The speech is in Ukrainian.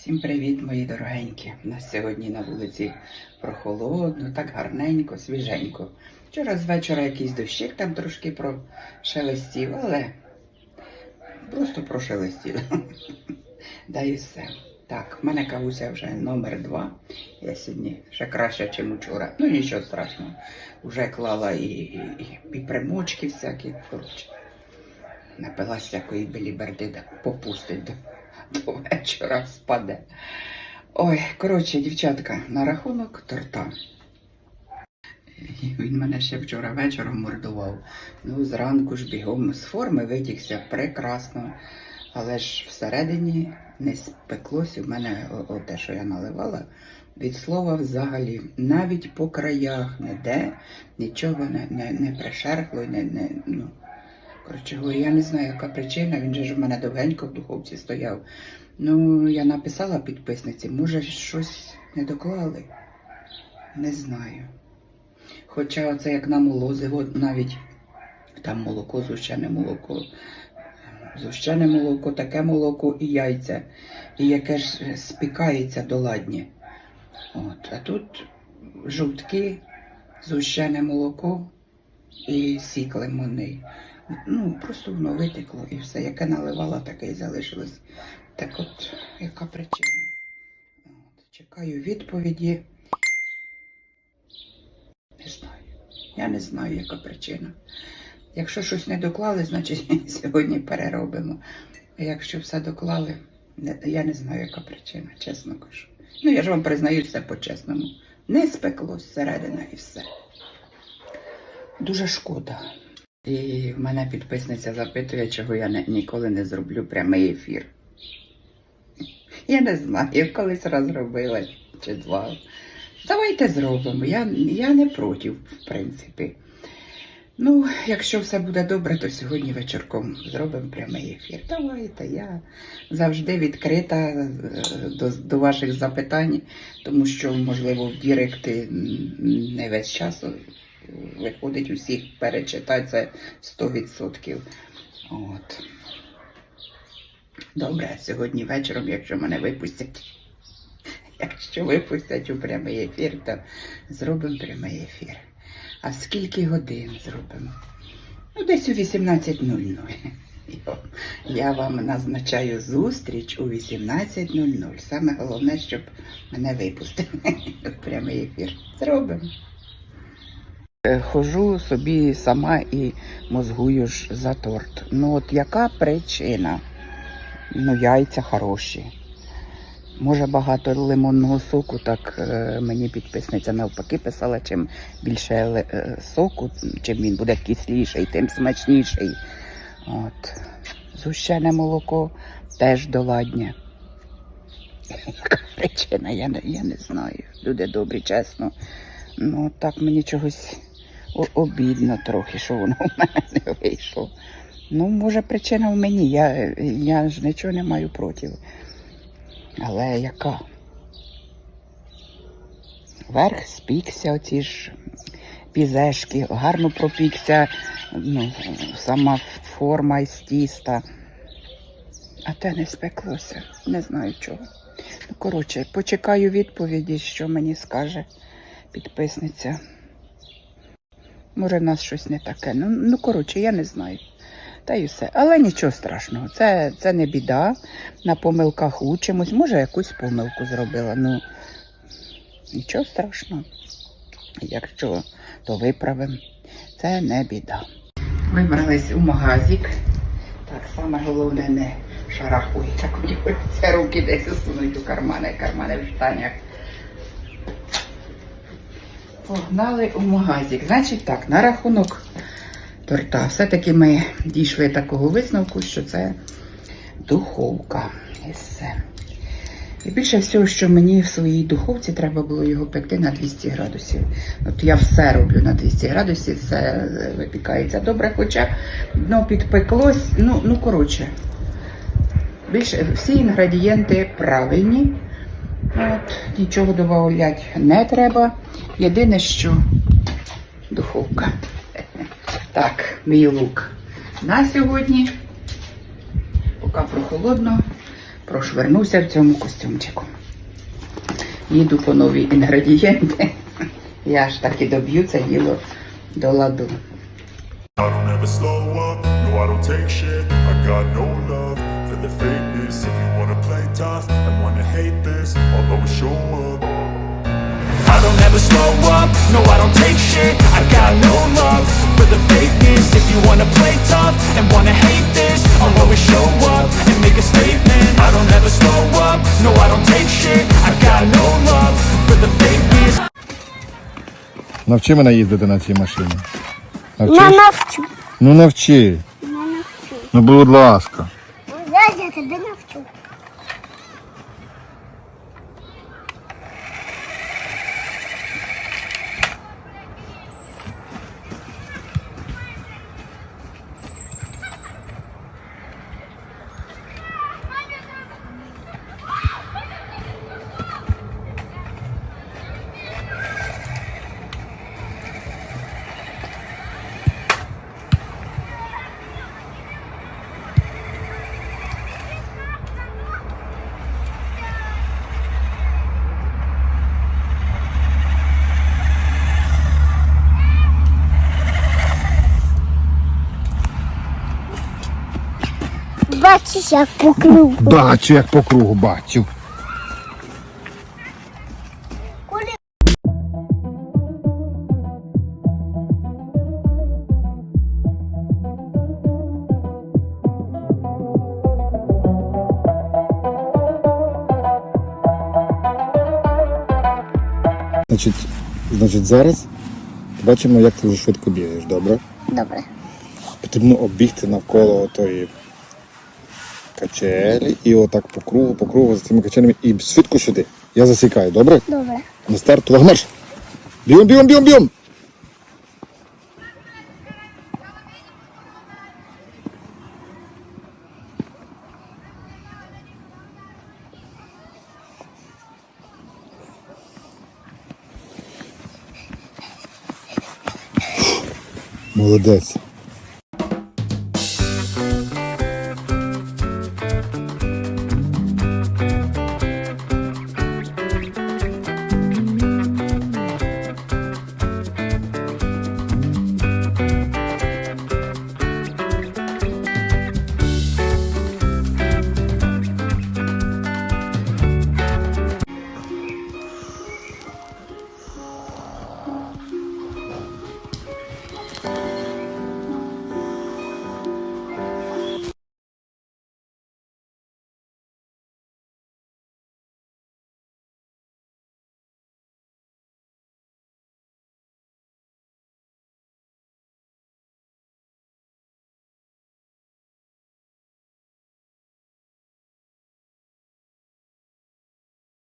Всім привіт, мої дорогенькі. У нас сьогодні на вулиці прохолодно, так гарненько, свіженько. Вчора з вечора якийсь дощик там трошки прошелестів, але просто прошелестів. Да і все. Так, в мене кавуся вже номер два. Я сьогодні ще краще, ніж вчора. Ну нічого страшного. Вже клала і, і, і примочки всякі. Коротше. Напилась всякої біліберди, так попустить до, вечора спаде. Ой, коротше, дівчатка, на рахунок торта. Він мене ще вчора вечором мордував. Ну, зранку ж бігом з форми витікся прекрасно. Але ж всередині не спеклося в мене те, що я наливала. Від слова взагалі, навіть по краях ніде нічого не, не, не пришерхло, не, не, ну, Коротше я не знаю, яка причина. Він же ж у мене довгенько в духовці стояв. Ну, я написала підписниці, може, щось не доклали. Не знаю. Хоча оце як на молозиво, навіть там молоко, зущене молоко, зущене молоко, таке молоко і яйця, і яке ж спікається доладні. От, а тут жовтки, зущене молоко і сік лимонний. Ну, просто воно витекло і все. Яке наливала, таке і залишилось. Так от, яка причина? От, чекаю відповіді. Не знаю. Я не знаю, яка причина. Якщо щось не доклали, значить сьогодні переробимо. А якщо все доклали, я не знаю, яка причина, чесно кажу. Ну, я ж вам признаю все по-чесному. Не спеклось зсередина і все. Дуже шкода. І мене підписниця запитує, чого я не, ніколи не зроблю прямий ефір. Я не знаю, колись раз робила чи два. Давайте зробимо. Я, я не проти, в принципі. Ну, якщо все буде добре, то сьогодні вечірком зробимо прямий ефір. Давайте, я завжди відкрита е, до, до ваших запитань, тому що, можливо, в Діректи не весь час виходить усіх перечитати це 100%. От. Добре, сьогодні вечором, якщо мене випустять, якщо випустять у прямий ефір, то зробимо прямий ефір. А скільки годин зробимо? Ну, десь у 18.00. Я- Я вам назначаю зустріч у 18.00. Саме головне, щоб мене випустили в прямий ефір. Зробимо. Е, Хожу собі сама і мозгую ж за торт. Ну от яка причина? Ну, яйця хороші. Може багато лимонного соку, так е, мені підписниця навпаки писала, чим більше е, соку, чим він буде кисліший, тим смачніший. От. Зущене молоко теж доладнє. Яка причина, я я не знаю. Люди добрі, чесно. Ну, так мені чогось обідно трохи, що воно в мене не вийшло. Ну, може, причина в мені. Я, я ж нічого не маю проти. Але яка? Верх спікся, оці ж пізешки, гарно пропікся, ну, сама форма із тіста. А те не спеклося. Не знаю чого. Ну, коротше, почекаю відповіді, що мені скаже підписниця. Може, в нас щось не таке. Ну, ну коротше, я не знаю. Та й все. Але нічого страшного. Це, це не біда. На помилках учимось. Може, якусь помилку зробила. Ну, нічого страшного. Якщо то виправимо, це не біда. Вибрались у магазик. Так, саме головне не шарахуй. Так мені хочеться руки десь усунуть у кармани, кармани в штанях. Погнали у магазик. Значить так, на рахунок торта. Все-таки ми дійшли такого висновку, що це духовка. І більше всього, що мені в своїй духовці треба було його пекти на 200 градусів. От я все роблю на 200 градусів, все е, випікається добре, хоча дно підпеклось. Ну, ну коротше, більше всі інгредієнти правильні. От, нічого додавати не треба. Єдине, що духовка. Так, мій лук на сьогодні. Поки прохолодно, прошвернуся в цьому костюмчику. Їду по нові інгредієнти. Я аж так і доб'ю це діло до ладу. I don't ever slow up, no I don't take shit I got no love the fakeness If you wanna play tough and wanna hate this I'll always show up I don't ever slow up, no I don't take shit I got no love for the fakeness If you wanna play tough and wanna hate this I'll always show up and make a statement I don't ever slow up, no I don't take shit I got no love for the fakeness Навчи мене їздити на цій машині. Не навчу. Ну навчи. Не навчу. Ну будь ласка. Я тебе навчу. Бачиш, як по кругу. Бачу, як по кругу бачу. Значить, значить, зараз бачимо, як ти вже швидко бігаєш, добре? Добре. Потрібно оббігти навколо тої качелі і отак по кругу, по кругу за цими качелями і швидко сюди. Я засікаю, добре? Добре. На старт, увага, марш! Бігом, бігом, бігом! Молодець.